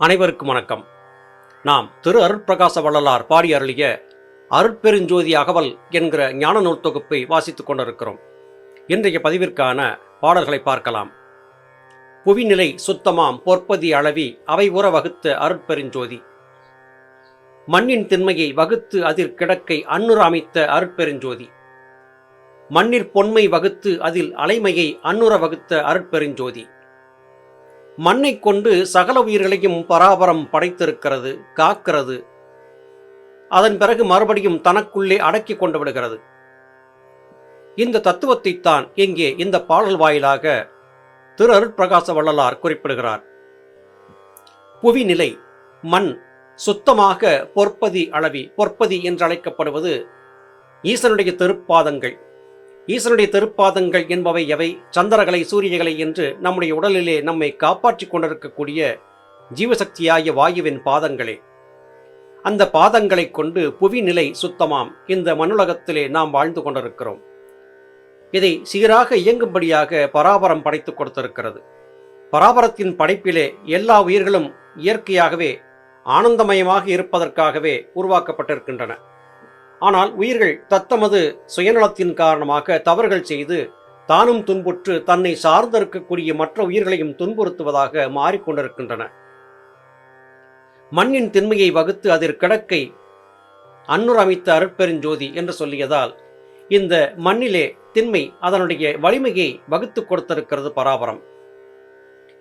அனைவருக்கும் வணக்கம். நாம் திரு அருட்பிரகாச வள்ளலார் பாடி அருளிய அருட்பெருஞ்சோதி அகவல் என்கிற ஞான நூல் தொகுப்பை வாசித்துக் கொண்டிருக்கிறோம். இன்றைய பதிவிற்கான பாடல்களை பார்க்கலாம். புவிநிலை சுத்தமாம் பொற்பதி அளவி அவை உற வகுத்த அருட்பெருஞ்சோதி. மண்ணின் திண்மையை வகுத்து அதில் கிடக்கை அன்னுற அமைத்த அருட்பெருஞ்சோதி. மண்ணிற் பொன்மை வகுத்து அதில் அலைமையை அன்னுற வகுத்த அருட்பெருஞ்சோதி. மண்ணை கொண்டு சகல உயிர்களையும் பராபரம் படைத்திருக்கிறது காக்கிறது. அதன் பிறகு மறுபடியும் தனக்குள்ளே அடக்கி கொண்டு விடுகிறது. இந்த தத்துவத்தைத்தான் இங்கே இந்த பாடல் வாயிலாக திரு அருட்பிரகாச வள்ளலார் குறிப்பிடுகிறார். புவிநிலை மண் சுத்தமாக பொற்பதி அளவி பொற்பதி என்று அழைக்கப்படுவது ஈசனுடைய திருப்பாதங்கள். ஈசனுடைய திருப்பாதங்கள் என்பவை எவை? சந்திரகலை சூரியகலை என்று நம்முடைய உடலிலே நம்மை காப்பாற்றிக் கொண்டிருக்கக்கூடிய ஜீவசக்தியாகிய வாயுவின் பாதங்களே. அந்த பாதங்களை கொண்டு புவிநிலை சுத்தமாம். இந்த மண்ணுலகத்திலே நாம் வாழ்ந்து கொண்டிருக்கிறோம். இதை சீராக இயங்கும்படியாக பராபரம் படைத்துக் கொடுத்திருக்கிறது. பராபரத்தின் படைப்பிலே எல்லா உயிர்களும் இயற்கையாகவே ஆனந்தமயமாக இருப்பதற்காகவே உருவாக்கப்பட்டிருக்கின்றன. ஆனால் உயிர்கள் தத்தமது சுயநலத்தின் காரணமாக தவறுகள் செய்து தானும் துன்புற்று தன்னை சார்ந்திருக்கக்கூடிய மற்ற உயிர்களையும் துன்புறுத்துவதாக மாறிக்கொண்டிருக்கின்றன. மண்ணின் திண்மையை வகுத்து அதில் கிடக்கை அன்னுர் அமைத்த அருட்பெருஞ்சோதி என்று சொல்லியதால் இந்த மண்ணிலே திண்மை அதனுடைய வலிமையை வகுத்து கொடுத்திருக்கிறது பராபரம்.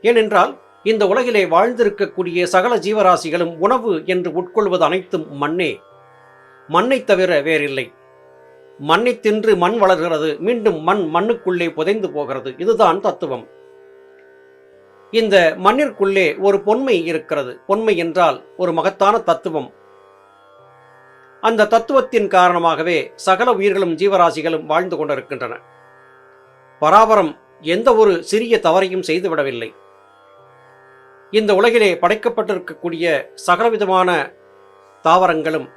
ஏனென்றால் இந்த உலகிலே வாழ்ந்திருக்கக்கூடிய சகல ஜீவராசிகளும் உணவு என்று உட்கொள்வது அனைத்தும் மண்ணே. மண்ணை தவிர வேறில்லை. மண்ணை தின்று மண் வளர்கிறது மீண்டும் மண் மண்ணுக்குள்ளே புதைந்து போகிறது. இதுதான் தத்துவம். இந்த மண்ணிற்குள்ளே ஒரு பொன்மை இருக்கிறது. பொன்மை என்றால் ஒரு மகத்தான தத்துவம். அந்த தத்துவத்தின் காரணமாகவே சகல உயிர்களும் ஜீவராசிகளும் வாழ்ந்து கொண்டிருக்கின்றன. பராபரம் எந்த ஒரு சிறிய தவறையும் செய்துவிடவில்லை. இந்த உலகிலே படைக்கப்பட்டிருக்கக்கூடிய சகலவிதமான தாவரங்களும்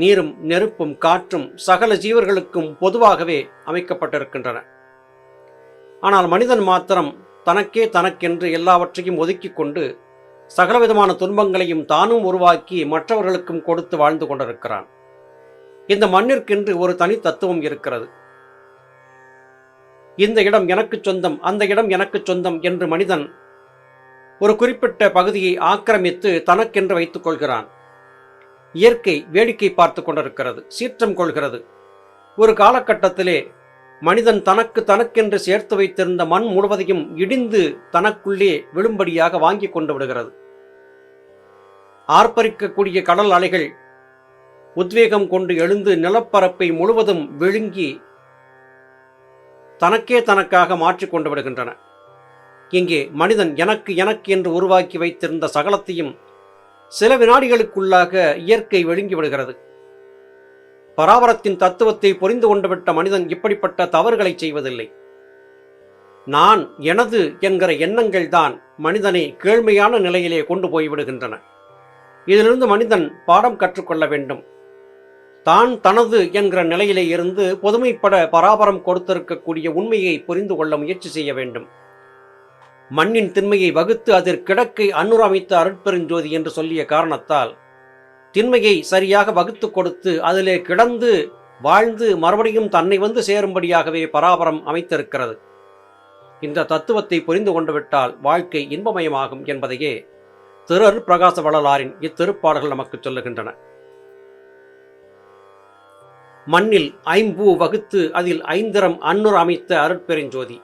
நீரும் நெருப்பும் காற்றும் சகல ஜீவர்களுக்கும் பொதுவாகவே அமைக்கப்பட்டிருக்கின்றன. ஆனால் மனிதன் மாத்திரம் தனக்கே தனக்கென்று எல்லாவற்றையும் ஒதுக்கி கொண்டு சகலவிதமான துன்பங்களையும் தானும் உருவாக்கி மற்றவர்களுக்கும் கொடுத்து வாழ்ந்து கொண்டிருக்கிறான். இந்த மண்ணிற்கென்று ஒரு தனி தத்துவம் இருக்கிறது. இந்த இடம் எனக்கு சொந்தம் அந்த இடம் எனக்கு சொந்தம் என்று மனிதன் ஒரு குறிப்பிட்ட பகுதியை ஆக்கிரமித்து தனக்கென்று வைத்துக் கொள்கிறான். இயற்கை வேடிக்கை பார்த்து கொண்டிருக்கிறது சீற்றம் கொள்கிறது. ஒரு காலகட்டத்திலே மனிதன் தனக்கு தனக்கென்று சேர்த்து வைத்திருந்த மண் முழுவதையும் இடிந்து தனக்குள்ளே விழும்படியாக வாங்கி கொண்டு விடுகிறது. ஆர்ப்பரிக்கக்கூடிய கடல் அலைகள் உத்வேகம் கொண்டு எழுந்து நிலப்பரப்பை முழுவதும் விழுங்கி தனக்கே தனக்காக மாற்றிக் கொண்டு விடுகின்றன. இங்கே மனிதன் எனக்கு எனக்கு என்று உருவாக்கி வைத்திருந்த சகலத்தையும் சில வினாடிகளுக்குள்ளாக இயற்கை விழுங்கி விடுகிறது. பராபரத்தின் தத்துவத்தை புரிந்து கொண்டுவிட்ட மனிதன் இப்படிப்பட்ட தவறுகளை செய்வதில்லை. நான் எனது என்கிற எண்ணங்கள் தான் மனிதனை கேழ்மையான நிலையிலே கொண்டு போய்விடுகின்றன இதிலிருந்து மனிதன் பாடம் கற்றுக்கொள்ள வேண்டும். தான் தனது என்கிற நிலையிலே இருந்து பொதுமைப்பட பராபரம் கொடுத்திருக்கக்கூடிய உண்மையை புரிந்து கொள்ள முயற்சி செய்ய வேண்டும். மண்ணின் திண்மையை வகுத்து அதில் கிடக்கை அன்னுரமைத்த அருட்பெருஞ்சோதி என்று சொல்லிய காரணத்தால். திண்மையை சரியாக வகுத்து கொடுத்து அதிலே கிடந்து வாழ்ந்து மறுபடியும் தன்னை வந்து சேரும்படியாகவே பராபரம் அமைத்திருக்கிறது. இந்த தத்துவத்தை புரிந்து கொண்டுவிட்டால் வாழ்க்கை இன்பமயமாகும் என்பதையே திரு பிரகாச வள்ளலாரின் இத்திருப்பாடல்கள் நமக்கு சொல்லுகின்றன. மண்ணில் ஐம்பூ வகுத்து அதில் ஐந்திரம் அன்னுர் அமைத்த அருட்பெருஞ்சோதி.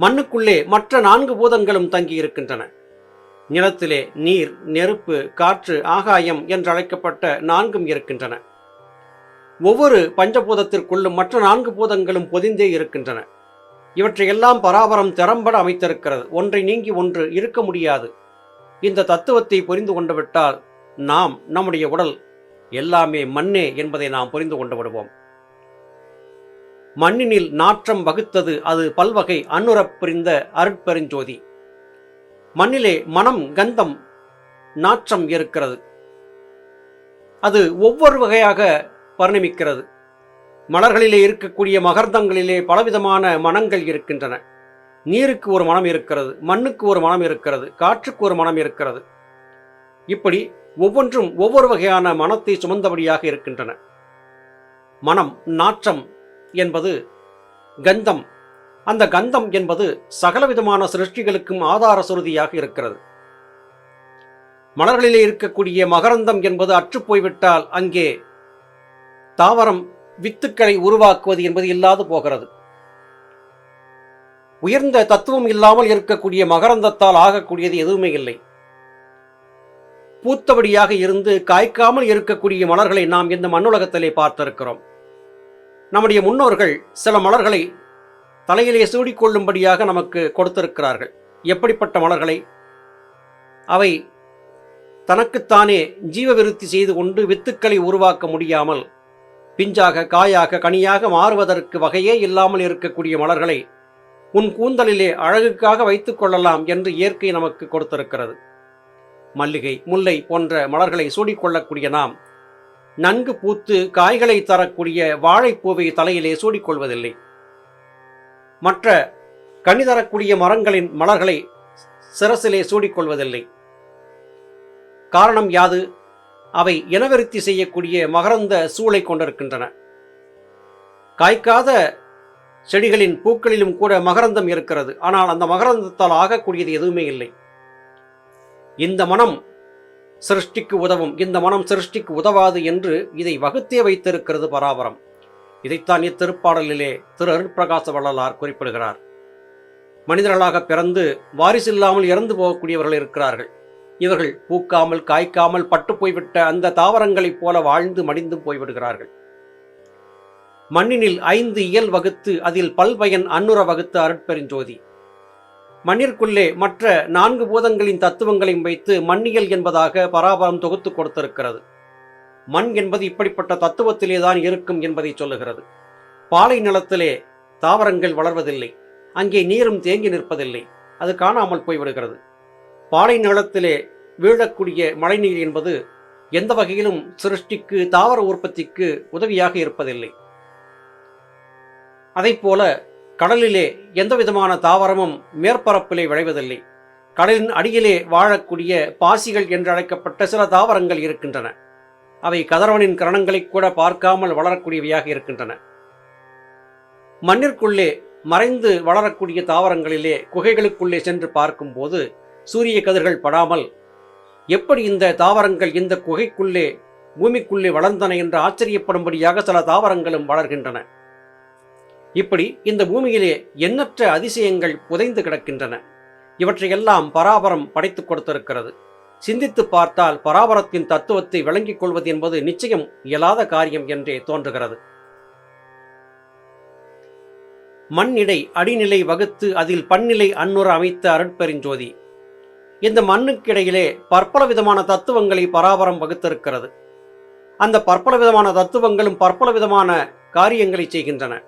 மண்ணுக்குள்ளே மற்ற நான்கு பூதங்களும் தங்கி இருக்கின்றன நிலத்திலே நீர் நெருப்பு காற்று ஆகாயம் என்றழைக்கப்பட்ட நான்கும் இருக்கின்றன. ஒவ்வொரு பஞ்சபூதத்திற்குள்ளும் மற்ற நான்கு பூதங்களும் பொதிந்தே இருக்கின்றன. இவற்றையெல்லாம் பராபரம் திறம்பட அமைத்திருக்கிறது. ஒன்றை நீங்கி ஒன்று இருக்க முடியாது. இந்த தத்துவத்தை புரிந்து கொண்டுவிட்டால் நாம் நம்முடைய உடல் எல்லாமே மண்ணே என்பதை நாம் புரிந்து கொண்டு விடுவோம். மண்ணினில் நாற்றம் வகுத்தது அது பல்வகை அன்னுரப் புரிந்த அருட்பெருஞ்சோதி. மண்ணிலே மனம் கந்தம் நாற்றம் இருக்கிறது அது ஒவ்வொரு வகையாக பரிணமிக்கிறது. மலர்களிலே இருக்கக்கூடிய மகர்ந்தங்களிலே பலவிதமான மனங்கள் இருக்கின்றன. நீருக்கு ஒரு மனம் இருக்கிறது மண்ணுக்கு ஒரு மனம் இருக்கிறது காற்றுக்கு ஒரு மனம் இருக்கிறது. இப்படி ஒவ்வொன்றும் ஒவ்வொரு வகையான மனத்தை சுமந்தபடியாக இருக்கின்றன. மனம் நாற்றம் என்பது கந்தம். அந்த கந்தம் என்பது சகலவிதமான சிருஷ்டிகளுக்கும் ஆதார சுருதியாக இருக்கிறது. மலர்களிலே இருக்கக்கூடிய மகரந்தம் என்பது அற்றுப்போய்விட்டால் அங்கே தாவரம் வித்துக்களை உருவாக்குவது என்பது இல்லாது போகிறது. உயர்ந்த தத்துவம் இல்லாமல் இருக்கக்கூடிய மகரந்தத்தால் ஆகக்கூடியது எதுவுமே இல்லை. பூத்தபடியாக இருந்து காய்க்காமல் இருக்கக்கூடிய மலர்களை நாம் இந்த மண்ணுலகத்திலே பார்த்திருக்கிறோம். நம்முடைய முன்னோர்கள் சில மலர்களை தலையிலே சூடிக்கொள்ளும்படியாக நமக்கு கொடுத்திருக்கிறார்கள். எப்படிப்பட்ட மலர்களை? அவை தனக்குத்தானே ஜீவ விருத்தி செய்து கொண்டு வித்துக்களை உருவாக்க முடியாமல் பிஞ்சாக காயாக கனியாக மாறுவதற்கு வகையே இல்லாமல் இருக்கக்கூடிய மலர்களை உன் கூந்தலிலே அழகுக்காக வைத்துக் கொள்ளலாம் என்று இயற்கை நமக்கு கொடுத்திருக்கிறது. மல்லிகை முல்லை போன்ற மலர்களை சூடிக்கொள்ளக்கூடிய நாம் நன்கு பூத்து காய்களை தரக்கூடிய வாழைப்பூவை தலையிலே சூடிக்கொள்வதில்லை. மற்ற கனி தரக்கூடிய மரங்களின் மலர்களை சிரசிலே சூடிக்கொள்வதில்லை. காரணம் யாது? அவை இனவிருத்தி செய்யக்கூடிய மகரந்த சூளை கொண்டிருக்கின்றன. காய்க்காத செடிகளின் பூக்களிலும் கூட மகரந்தம் இருக்கிறது. ஆனால் அந்த மகரந்தத்தால் ஆகக்கூடியது எதுவுமே இல்லை. இந்த மனம் சிருஷ்டிக்கு உதவும். இந்த மனம் சிருஷ்டிக்கு உதவாது என்று இதை வகுத்தே வைத்திருக்கிறது பராபரம். இதைத்தான் இத்திருப்பாடலிலே திரு அருட்பிரகாச வள்ளலார் குறிப்பிடுகிறார். மனிதர்களாக பிறந்து வாரிசில்லாமல் இறந்து போகக்கூடியவர்கள் இருக்கிறார்கள். இவர்கள் பூக்காமல் காய்க்காமல் பட்டு போய்விட்ட அந்த தாவரங்களைப் போல வாழ்ந்து மடிந்து போய்விடுகிறார்கள். மண்ணினில் ஐந்து இயல் வகுத்து அதில் பல்பயன் அன்னுர வகுத்து அருட்பெருஞ்சோதி. மண்ணிற்குள்ளே மற்ற நான்கு பூதங்களின் தத்துவங்களையும் வைத்து மண்ணியல் என்பதாக பராபரம் தொகுத்து கொடுத்திருக்கிறது. மண் என்பது இப்படிப்பட்ட தத்துவத்திலே தான் இருக்கும் என்பதை சொல்லுகிறது. பாலை நிலத்திலே தாவரங்கள் வளர்வதில்லை. அங்கே நீரும் தேங்கி நிற்பதில்லை. அது காணாமல் போய்விடுகிறது. பாலை நிலத்திலே வீழக்கூடிய மழைநீர் என்பது எந்த வகையிலும் சிருஷ்டிக்கு தாவர உற்பத்திக்கு உதவியாக இருப்பதில்லை. அதைப்போல கடலிலே எந்த விதமான தாவரமும் மேற்பரப்பிலே விளைவதில்லை. கடலின் அடியிலே வாழக்கூடிய பாசிகள் என்று அழைக்கப்பட்ட சில தாவரங்கள் இருக்கின்றன. அவை கதிரவனின் கரணங்களை கூட பார்க்காமல் வளரக்கூடியவையாக இருக்கின்றன. மண்ணிற்குள்ளே மறைந்து வளரக்கூடிய தாவரங்களிலே குகைகளுக்குள்ளே சென்று பார்க்கும்போது சூரிய கதிர்கள் படாமல் எப்படி இந்த தாவரங்கள் இந்த குகைக்குள்ளே பூமிக்குள்ளே வளர்ந்தன என்று ஆச்சரியப்படும்படியாக சில தாவரங்களும் வளர்கின்றன. இப்படி இந்த பூமியிலே எண்ணற்ற அதிசயங்கள் புதைந்து கிடக்கின்றன. இவற்றையெல்லாம் பராபரம் படைத்துக் கொடுத்திருக்கிறது. சிந்தித்து பார்த்தால் பராபரத்தின் தத்துவத்தை விளங்கிக் கொள்வது என்பது நிச்சயம் இயலாத காரியம் என்றே தோன்றுகிறது. மண்ணிடை அடிநிலை வகுத்து அதில் பன்னிலை அன்னுர அமைத்த அருட்பெருஞ்சோதி. இந்த மண்ணுக்கிடையிலே பற்பல விதமான தத்துவங்களை பராபரம் வகுத்திருக்கிறது. அந்த பற்பல விதமான தத்துவங்களும் பற்பல விதமான காரியங்களை செய்கின்றன.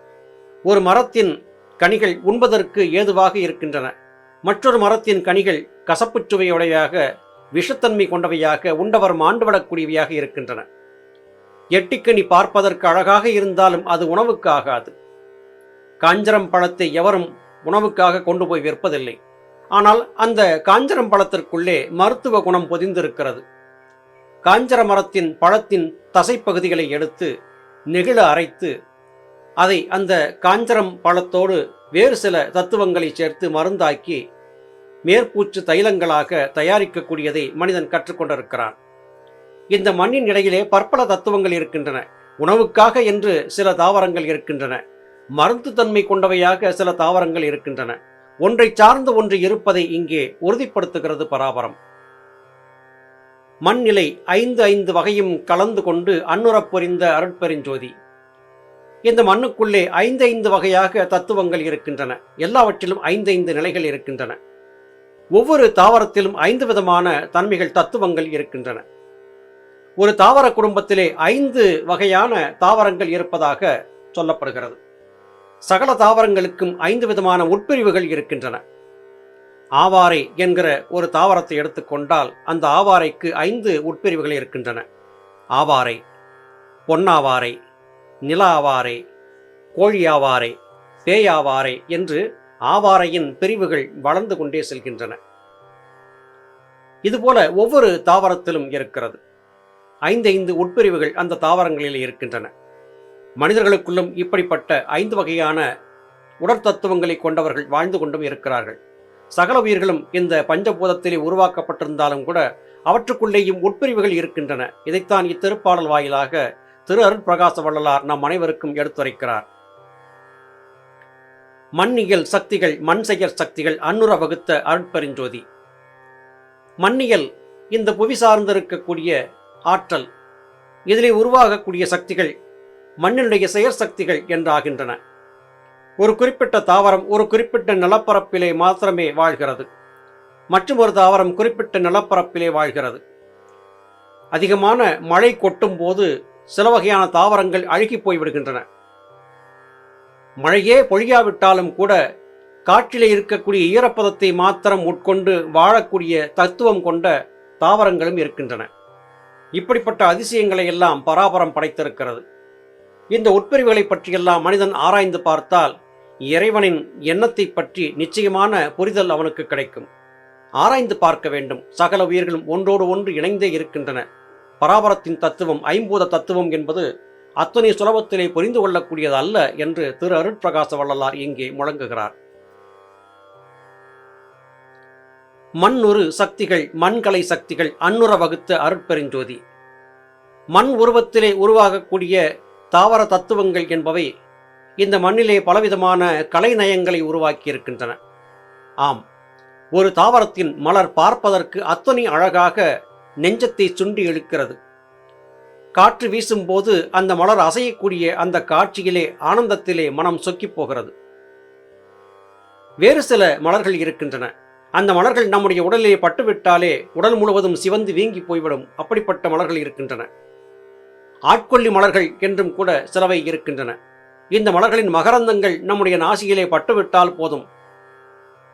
ஒரு மரத்தின் கனிகள் உண்பதற்கு ஏதுவாக இருக்கின்றன. மற்றொரு மரத்தின் கனிகள் கசப்புச்சுவையுடையாக விஷத்தன்மை கொண்டவையாக உண்டவர் மாண்டுவிடக்கூடியவையாக இருக்கின்றன. எட்டிக்கனி பார்ப்பதற்கு அழகாக இருந்தாலும் அது உணவுக்கு ஆகாது காஞ்சரம் பழத்தை எவரும் உணவுக்காக கொண்டு போய் விற்பதில்லை. ஆனால் அந்த காஞ்சரம் பழத்திற்குள்ளே மருத்துவ குணம் பொதிந்திருக்கிறது. காஞ்சர மரத்தின் பழத்தின் தசைப்பகுதிகளை எடுத்து நெகிழ அரைத்து அதை அந்த காஞ்சரம் பழத்தோடு வேறு சில தத்துவங்களை சேர்த்து மருந்தாக்கி மேற்பூச்சு தைலங்களாக தயாரிக்கக்கூடியதை மனிதன் கற்றுக்கொண்டிருக்கிறான். இந்த மண்ணின் இடையிலே பற்பல தத்துவங்கள் இருக்கின்றன. உணவுக்காக என்று சில தாவரங்கள் இருக்கின்றன. மருந்து தன்மை கொண்டவையாக சில தாவரங்கள் இருக்கின்றன. ஒன்றை சார்ந்து ஒன்று இருப்பதை இங்கே உறுதிப்படுத்துகிறது பராபரம். மண்நிலை ஐந்து ஐந்து வகையும் கலந்து கொண்டு அன்னுரப்பொறிந்த அருட்பெருஞ்சோதி. இந்த மண்ணுக்குள்ளே ஐந்து ஐந்து வகையாக தத்துவங்கள் இருக்கின்றன. எல்லாவற்றிலும் ஐந்து ஐந்து நிலைகள் இருக்கின்றன. ஒவ்வொரு தாவரத்திலும் ஐந்து விதமான தன்மைகள் தத்துவங்கள் இருக்கின்றன. ஒரு தாவர குடும்பத்திலே ஐந்து வகையான தாவரங்கள் இருப்பதாக சொல்லப்படுகிறது. சகல தாவரங்களுக்கும் ஐந்து விதமான உட்பிரிவுகள் இருக்கின்றன. ஆவாரை என்கிற ஒரு தாவரத்தை எடுத்துக்கொண்டால் அந்த ஆவாரைக்கு ஐந்து உட்பிரிவுகள் இருக்கின்றன. ஆவாரை பொன்னாவாரை நில ஆவாரை கோழி ஆவாரே பேயாவாரை என்று ஆவாரையின் பிரிவுகள் வளர்ந்து கொண்டே செல்கின்றன. இதுபோல ஒவ்வொரு தாவரத்திலும் இருக்கிறது. ஐந்து ஐந்து உட்பிரிவுகள் அந்த தாவரங்களில் இருக்கின்றன. மனிதர்களுக்குள்ளும் இப்படிப்பட்ட ஐந்து வகையான உடற்தத்துவங்களை கொண்டவர்கள் வாழ்ந்து கொண்டும் இருக்கிறார்கள். சகல உயிர்களும் இந்த பஞ்சபூதத்திலே உருவாக்கப்பட்டிருந்தாலும் கூட அவற்றுக்குள்ளேயும் உட்பிரிவுகள் இருக்கின்றன. இதைத்தான் இத்திருப்பாடல் வாயிலாக திரு அருட்பிரகாச வள்ளலார் நம் அனைவருக்கும் எடுத்துரைக்கிறார். மண்ணியல் சக்திகள் மண் செயற் சக்திகள் அன்னுர வகுத்த அருட்பெருஞ்சோதி. மண்ணியல் இந்த புவி சார்ந்திருக்கக்கூடிய ஆற்றல் இதிலே உருவாகக்கூடிய சக்திகள் மண்ணினுடைய செயற் சக்திகள் என்றாகின்றன. ஒரு குறிப்பிட்ட தாவரம் ஒரு குறிப்பிட்ட நிலப்பரப்பிலே மாத்திரமே வாழ்கிறது. மற்றும் ஒரு தாவரம் குறிப்பிட்ட நிலப்பரப்பிலே வாழ்கிறது. அதிகமான மழை கொட்டும் போது சில வகையான தாவரங்கள் அழுகி போய்விடுகின்றன மழையே பொழியாவிட்டாலும் கூட காற்றிலே இருக்கக்கூடிய ஈரப்பதத்தை மாத்திரம் உட்கொண்டு வாழக்கூடிய தத்துவம் கொண்ட தாவரங்களும் இருக்கின்றன. இப்படிப்பட்ட அதிசயங்களை எல்லாம் பராபரம் படைத்திருக்கிறது. இந்த உட்பிரிவுகளை பற்றியெல்லாம் மனிதன் ஆராய்ந்து பார்த்தால் இறைவனின் எண்ணத்தை பற்றி நிச்சயமான புரிதல் அவனுக்கு கிடைக்கும். ஆராய்ந்து பார்க்க வேண்டும். சகல உயிர்களும் ஒன்றோடு ஒன்று இணைந்தே இருக்கின்றன. பராபரத்தின் தத்துவம் ஐம்பூத தத்துவம் என்பது அத்தனை சுலபத்திலே புரிந்து கொள்ளக்கூடியது அல்ல என்று திரு அருட்பிரகாச வள்ளலார் இங்கே முழங்குகிறார். மண்ணுரு சக்திகள் மண்கலை சக்திகள் அன்னுர வகுத்த அருட்பெருஞ்சோதி. மண் உருவத்திலே உருவாகக்கூடிய தாவர தத்துவங்கள் என்பவை இந்த மண்ணிலே பலவிதமான கலை நயங்களை உருவாக்கி இருக்கின்றன ஆம் ஒரு தாவரத்தின் மலர் பார்ப்பதற்கு அத்தனை அழகாக நெஞ்சத்தை சுண்டி இழுக்கிறது. காற்று வீசும்போது அந்த மலர் அசையக்கூடிய அந்த காட்சியிலே ஆனந்தத்திலே மனம் சொக்கிப் போகிறது. வேறு சில மலர்கள் இருக்கின்றன. அந்த மலர்கள் நம்முடைய உடலிலே பட்டுவிட்டாலே உடல் முழுவதும் சிவந்து வீங்கி போய்விடும். அப்படிப்பட்ட மலர்கள் இருக்கின்றன. ஆட்கொல்லி மலர்கள் என்றும் கூட சிலவை இருக்கின்றன. இந்த மலர்களின் மகரந்தங்கள் நம்முடைய நாசியிலே பட்டுவிட்டால் போதும்.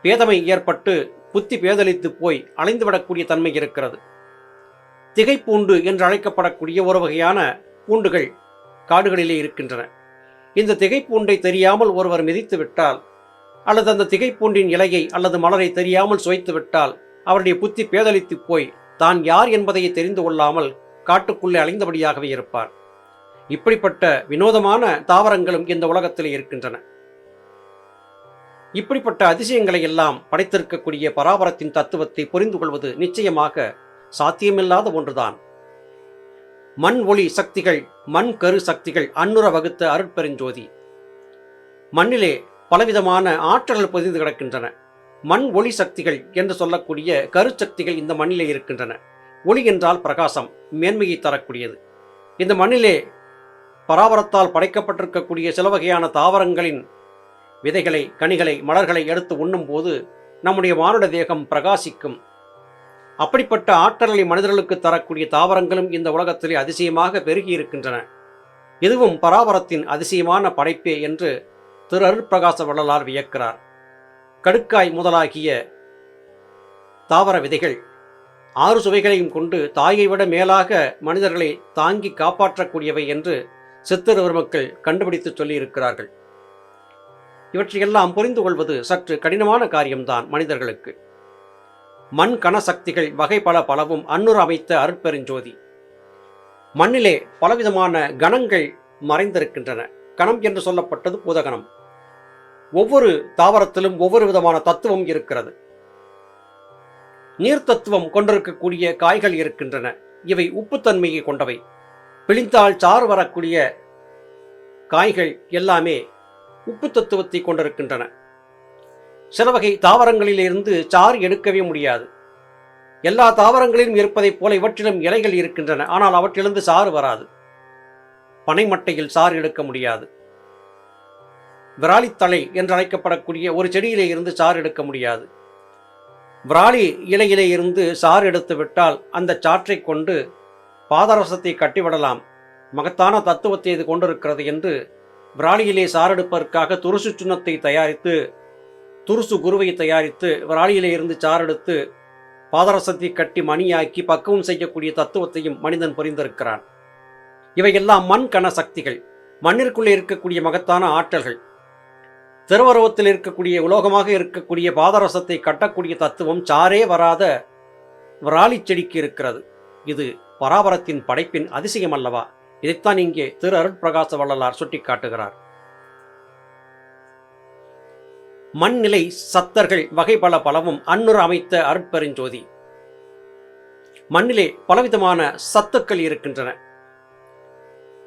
பேதமை ஏற்பட்டு புத்தி பேதலித்து போய் அலைந்துவிடக்கூடிய தன்மை இருக்கிறது. திகைப்பூண்டு என்று அழைக்கப்படக்கூடிய ஒரு வகையான பூண்டுகள் காடுகளிலே இருக்கின்றன. இந்த திகைப்பூண்டை தெரியாமல் ஒருவர் மிதித்து விட்டால் அல்லது அந்த திகைப்பூண்டின் இலையை அல்லது மலரை தெரியாமல் சுவைத்து விட்டால் அவருடைய புத்தி பேதலித்து போய் தான் யார் என்பதை தெரிந்து கொள்ளாமல் காட்டுக்குள்ளே அலைந்தபடியாகவே இருப்பார். இப்படிப்பட்ட வினோதமான தாவரங்களும் இந்த உலகத்தில் இருக்கின்றன. இப்படிப்பட்ட அதிசயங்களை எல்லாம் படைத்திருக்கக்கூடிய பராபரத்தின் தத்துவத்தை புரிந்து கொள்வது நிச்சயமாக சாத்தியமில்லாத ஒன்றுதான். மண் ஒளி சக்திகள் மண் கரு சக்திகள் அன்னுர வகுத்த அருட்பெருஞ்சோதி. மண்ணிலே பலவிதமான ஆற்றல்கள் பொதிந்து கிடக்கின்றன. மண் ஒளி சக்திகள் என்று சொல்லக்கூடிய கருச்சக்திகள் இந்த மண்ணிலே இருக்கின்றன. ஒளி என்றால் பிரகாசம் மேன்மையை தரக்கூடியது. இந்த மண்ணிலே பராபரத்தால் படைக்கப்பட்டிருக்கக்கூடிய சில வகையான தாவரங்களின் விதைகளை கனிகளை மலர்களை எடுத்து உண்ணும்போது நம்முடைய மானுட தேகம் பிரகாசிக்கும். அப்படிப்பட்ட ஆற்றலை மனிதர்களுக்கு தரக்கூடிய தாவரங்களும் இந்த உலகத்திலே அதிசயமாக பெருகி இருக்கின்றன இதுவும் பராபரத்தின் அதிசயமான படைப்பே என்று திரு அருட்பிரகாச வள்ளலார் வியக்கிறார். கடுக்காய் முதலாகிய தாவர விதைகள் ஆறு சுவைகளையும் கொண்டு தாயை விட மேலாக மனிதர்களை தாங்கி காப்பாற்றக்கூடியவை என்று சித்தர் பெருமக்கள் கண்டுபிடித்து சொல்லியிருக்கிறார்கள். இவற்றையெல்லாம் புரிந்து கொள்வது சற்று கடினமான காரியம்தான் மனிதர்களுக்கு. மண் கனசக்திகள் வகை பல பலவும் அன்னுர் அமைத்த அருட்பெருஞ்சோதி. மண்ணிலே பலவிதமான கணங்கள் மறைந்திருக்கின்றன. கணம் என்று சொல்லப்பட்டது பூதகணம். ஒவ்வொரு தாவரத்திலும் ஒவ்வொரு விதமான தத்துவம் இருக்கிறது. நீர் தத்துவம் கொண்டிருக்கக்கூடிய காய்கள் இருக்கின்றன. இவை உப்புத்தன்மையை கொண்டவை. பிழிந்தால் சாறு வரக்கூடிய காய்கள் எல்லாமே உப்பு தத்துவத்தை கொண்டிருக்கின்றன. சில வகை தாவரங்களிலிருந்து சாறு எடுக்கவே முடியாது. எல்லா தாவரங்களிலும் இருப்பதைப் போல இவற்றிலும் இலைகள் இருக்கின்றன. ஆனால் அவற்றிலிருந்து சாறு வராது. பனைமட்டையில் சாறு எடுக்க முடியாது. விராலித்தலை என்று அழைக்கப்படக்கூடிய ஒரு செடியிலே இருந்து சாறு எடுக்க முடியாது. விராலி இலையிலே இருந்து சாறு எடுத்துவிட்டால் அந்த சாற்றை கொண்டு பாதரசத்தை கட்டிவிடலாம். மகத்தான தத்துவத்தை இது கொண்டிருக்கிறது என்று விராலியிலே சாரெடுப்பதற்காக துருசு சுண்ணத்தை தயாரித்து துருசு குருவை தயாரித்து விராலியிலே இருந்து சாரெடுத்து பாதரசத்தை கட்டி மணியாக்கி பக்குவம் செய்யக்கூடிய தத்துவத்தையும் மனிதன் புரிந்திருக்கிறான். இவையெல்லாம் மண் கன சக்திகள். மண்ணிற்குள்ளே இருக்கக்கூடிய மகத்தான ஆற்றல்கள். திருவருவத்தில் இருக்கக்கூடிய உலோகமாக இருக்கக்கூடிய பாதரசத்தை கட்டக்கூடிய தத்துவம் சாரே வராத விராலி செடிக்கு இருக்கிறது. இது பராபரத்தின் படைப்பின் அதிசயம் அல்லவா இதைத்தான் இங்கே திரு அருட்பிரகாச வள்ளலார் சுட்டிக்காட்டுகிறார். மண்நிலை சத்தர்கள் வகை பல பலவும் அன்னுர் அமைத்த அருட்பெருஞ்சோதி. மண்ணிலே பலவிதமான சத்துக்கள் இருக்கின்றன.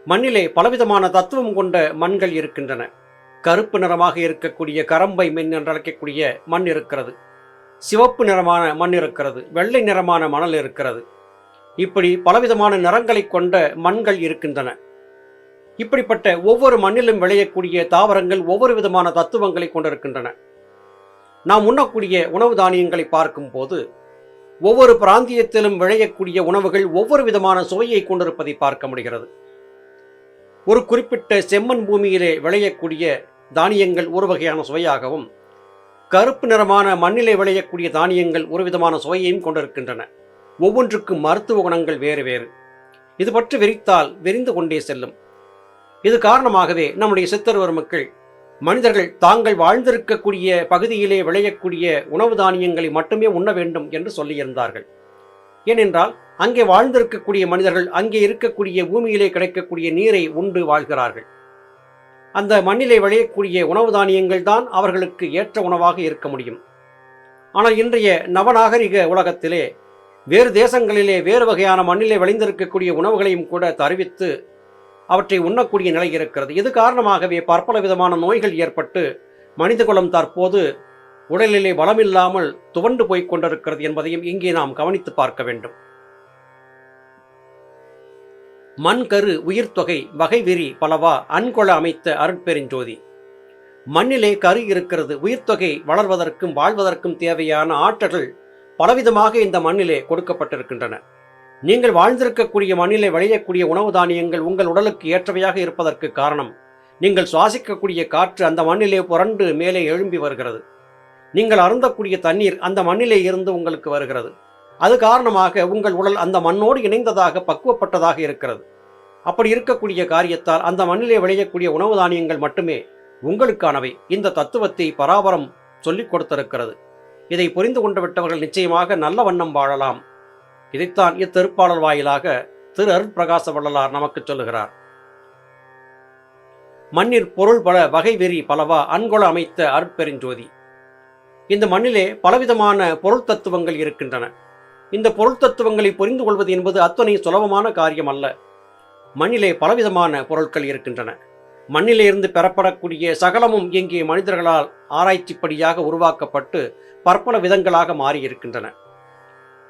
மண்ணிலே பலவிதமான தத்துவம் கொண்ட மண்கள் இருக்கின்றன. கருப்பு நிறமாக இருக்கக்கூடிய கரம்பை மென் என்று அழைக்கக்கூடிய மண் இருக்கிறது. சிவப்பு நிறமான மண் இருக்கிறது. வெள்ளை நிறமான மணல் இருக்கிறது. இப்படி பலவிதமான நிறங்களை கொண்ட மண்கள் இருக்கின்றன. இப்படிப்பட்ட ஒவ்வொரு மண்ணிலும் விளையக்கூடிய தாவரங்கள் ஒவ்வொரு விதமான தத்துவங்களை கொண்டிருக்கின்றன. நாம் உண்ணக்கூடிய உணவு தானியங்களை பார்க்கும்போது ஒவ்வொரு பிராந்தியத்திலும் விளையக்கூடிய உணவுகள் ஒவ்வொரு விதமான சுவையை கொண்டிருப்பதை பார்க்க முடிகிறது. ஒரு குறிப்பிட்ட செம்மண் பூமியிலே விளையக்கூடிய தானியங்கள் ஒரு வகையான சுவையாகவும் கருப்பு நிறமான மண்ணிலே விளையக்கூடிய தானியங்கள் ஒரு விதமான சுவையையும் கொண்டிருக்கின்றன. ஒவ்வொன்றுக்கும் மருத்துவ குணங்கள் வேறு வேறு. இது பற்றி விரித்தால் விரிந்து கொண்டே செல்லும். இது காரணமாகவே நம்முடைய சித்தர்வர் மக்கள் மனிதர்கள் தாங்கள் வாழ்ந்திருக்கக்கூடிய பகுதியிலே விளையக்கூடிய உணவு தானியங்களை மட்டுமே உண்ண வேண்டும் என்று சொல்லியிருந்தார்கள். ஏனென்றால் அங்கே வாழ்ந்திருக்கக்கூடிய மனிதர்கள் அங்கே இருக்கக்கூடிய பூமியிலே கிடைக்கக்கூடிய நீரை உண்டு வாழ்கிறார்கள். அந்த மண்ணிலே விளையக்கூடிய உணவு தானியங்கள் தான் அவர்களுக்கு ஏற்ற உணவாக இருக்க முடியும். ஆனால் இன்றைய நவநாகரிக உலகத்திலே வேறு தேசங்களிலே வேறு வகையான மண்ணிலே விளைந்திருக்கக்கூடிய உணவுகளையும் கூட தருவித்து அவற்றை உண்ணக்கூடிய நிலை இருக்கிறது. இது காரணமாகவே பற்பல விதமான நோய்கள் ஏற்பட்டு மனிதகுலம் தற்போது உடலிலே பலமில்லாமல் துவண்டு போய்க் கொண்டிருக்கிறது என்பதையும் இங்கே நாம் கவனித்து பார்க்க வேண்டும். மண்கரு உயிர்த்தொகை வகை விரி பலவா அன்கொள அமைத்த அருட்பெருஞ்சோதி. மண்ணிலே கரு இருக்கிறது. உயிர்த்தொகை வளர்வதற்கும் வாழ்வதற்கும் தேவையான ஆற்றல்கள் பலவிதமாக இந்த மண்ணிலே கொடுக்கப்பட்டிருக்கின்றன. நீங்கள் வாழ்ந்திருக்கக்கூடிய மண்ணிலே விளையக்கூடிய உணவு தானியங்கள் உங்கள் உடலுக்கு ஏற்றவையாக இருப்பதற்கு காரணம். நீங்கள் சுவாசிக்கக்கூடிய காற்று அந்த மண்ணிலே புரண்டு மேலே எழும்பி வருகிறது. நீங்கள் அருந்தக்கூடிய தண்ணீர் அந்த மண்ணிலே இருந்து உங்களுக்கு வருகிறது. அது காரணமாக உங்கள் உடல் அந்த மண்ணோடு இணைந்ததாக பக்குவப்பட்டதாக இருக்கிறது. அப்படி இருக்கக்கூடிய காரியத்தால் அந்த மண்ணிலே விளையக்கூடிய உணவு தானியங்கள் மட்டுமே உங்களுக்கானவை. இந்த தத்துவத்தை பராபரம் சொல்லிக் கொடுத்திருக்கிறது. இதை புரிந்து கொண்டு விட்டவர்கள் நிச்சயமாக நல்ல வண்ணம் வாழலாம். இதைத்தான் இத்திருப்பாளர் வாயிலாக திரு அருட்பிரகாச வள்ளலார் நமக்கு சொல்லுகிறார். மண்ணிற் பொருள் பல வகை வெறி பலவா அன்கொள அமைத்த அருட்பெருஞ்சோதி இந்த மண்ணிலே பலவிதமான பொருள் தத்துவங்கள் இருக்கின்றன. இந்த பொருள் தத்துவங்களை புரிந்து கொள்வது என்பது அத்தனை சுலபமான காரியம் அல்ல மண்ணிலே பலவிதமான பொருட்கள் இருக்கின்றன. மண்ணிலே இருந்து பெறப்படக்கூடிய சகலமும் இங்கே மனிதர்களால் ஆராய்ச்சிப்படியாக உருவாக்கப்பட்டு பற்பல விதங்களாக மாறியிருக்கின்றன.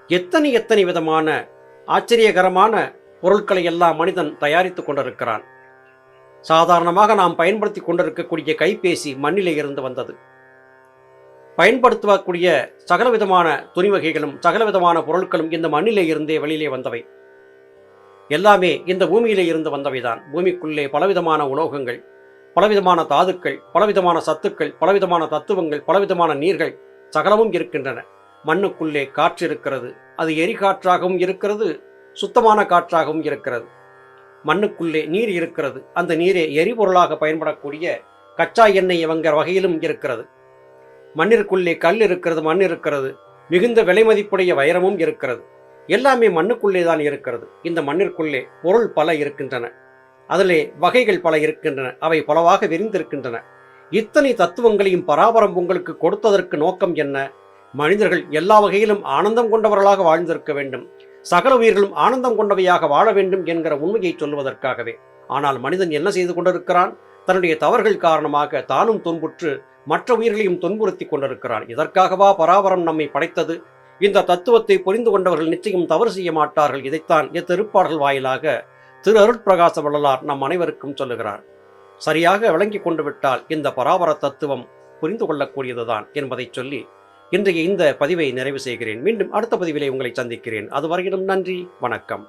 எத்தனை எத்தனை விதமான ஆச்சரியகரமான பொருட்களை எல்லாம் மனிதன் தயாரித்துக் கொண்டிருக்கிறான். சாதாரணமாக நாம் பயன்படுத்தி கொண்டிருக்கக்கூடிய கைபேசி மண்ணிலே இருந்து வந்தது. பயன்படுத்தக்கூடிய சகல விதமான துணி வகைகளும் சகல விதமான பொருட்களும் இந்த மண்ணிலே இருந்தே வெளியிலே வந்தவை. எல்லாமே இந்த பூமியிலே இருந்து வந்தவைதான். பூமிக்குள்ளே பலவிதமான உலோகங்கள் பலவிதமான தாதுக்கள் பலவிதமான சத்துக்கள் பலவிதமான தத்துவங்கள் பலவிதமான நீர்கள் சகலமும் இருக்கின்றன. மண்ணுக்குள்ளே காற்று இருக்கிறது. அது எரிகாற்றாகவும் இருக்கிறது சுத்தமான காற்றாகவும் இருக்கிறது. மண்ணுக்குள்ளே நீர் இருக்கிறது. அந்த நீரே எரிபொருளாக பயன்படக்கூடிய கச்சா எண்ணெய் என்கிற வகையிலும் இருக்கிறது. மண்ணிற்குள்ளே கல் இருக்கிறது மண் இருக்கிறது. மிகுந்த விலை மதிப்புடைய வைரமும் இருக்கிறது. எல்லாமே மண்ணுக்குள்ளே தான் இருக்கிறது. இந்த மண்ணிற்குள்ளே பொருள் பல இருக்கின்றன. அதிலே வகைகள் பல இருக்கின்றன. அவை பலவாக விரிந்திருக்கின்றன. இத்தனை தத்துவங்களையும் பராபரம் உங்களுக்கு கொடுத்ததற்கு நோக்கம் என்ன? மனிதர்கள் எல்லா வகையிலும் ஆனந்தம் கொண்டவர்களாக வாழ்ந்திருக்க வேண்டும். சகல உயிர்களும் ஆனந்தம் கொண்டவையாக வாழ வேண்டும் என்கிற உண்மையை சொல்லுவதற்காகவே. ஆனால் மனிதன் என்ன செய்து கொண்டிருக்கிறான்? தன்னுடைய தவறுகள் காரணமாக தானும் துன்புற்று மற்ற உயிர்களையும் துன்புறுத்தி கொண்டிருக்கிறான். இதற்காகவா பராபரம் நம்மை படைத்தது? இந்த தத்துவத்தை புரிந்து கொண்டவர்கள் நிச்சயம் தவறு செய்ய மாட்டார்கள். இதைத்தான் இத்திருப்பாடல் வாயிலாக திரு அருட்பிரகாச வள்ளலார் நம் அனைவருக்கும் சொல்லுகிறார். சரியாக விளங்கி கொண்டு விட்டால் இந்த பராபர தத்துவம் புரிந்து கொள்ளக்கூடியதுதான் என்பதை சொல்லி இன்றைய இந்த பதிவை நிறைவு செய்கிறேன். மீண்டும் அடுத்த பதிவிலே உங்களை சந்திக்கிறேன். அதுவரையிலும் நன்றி வணக்கம்.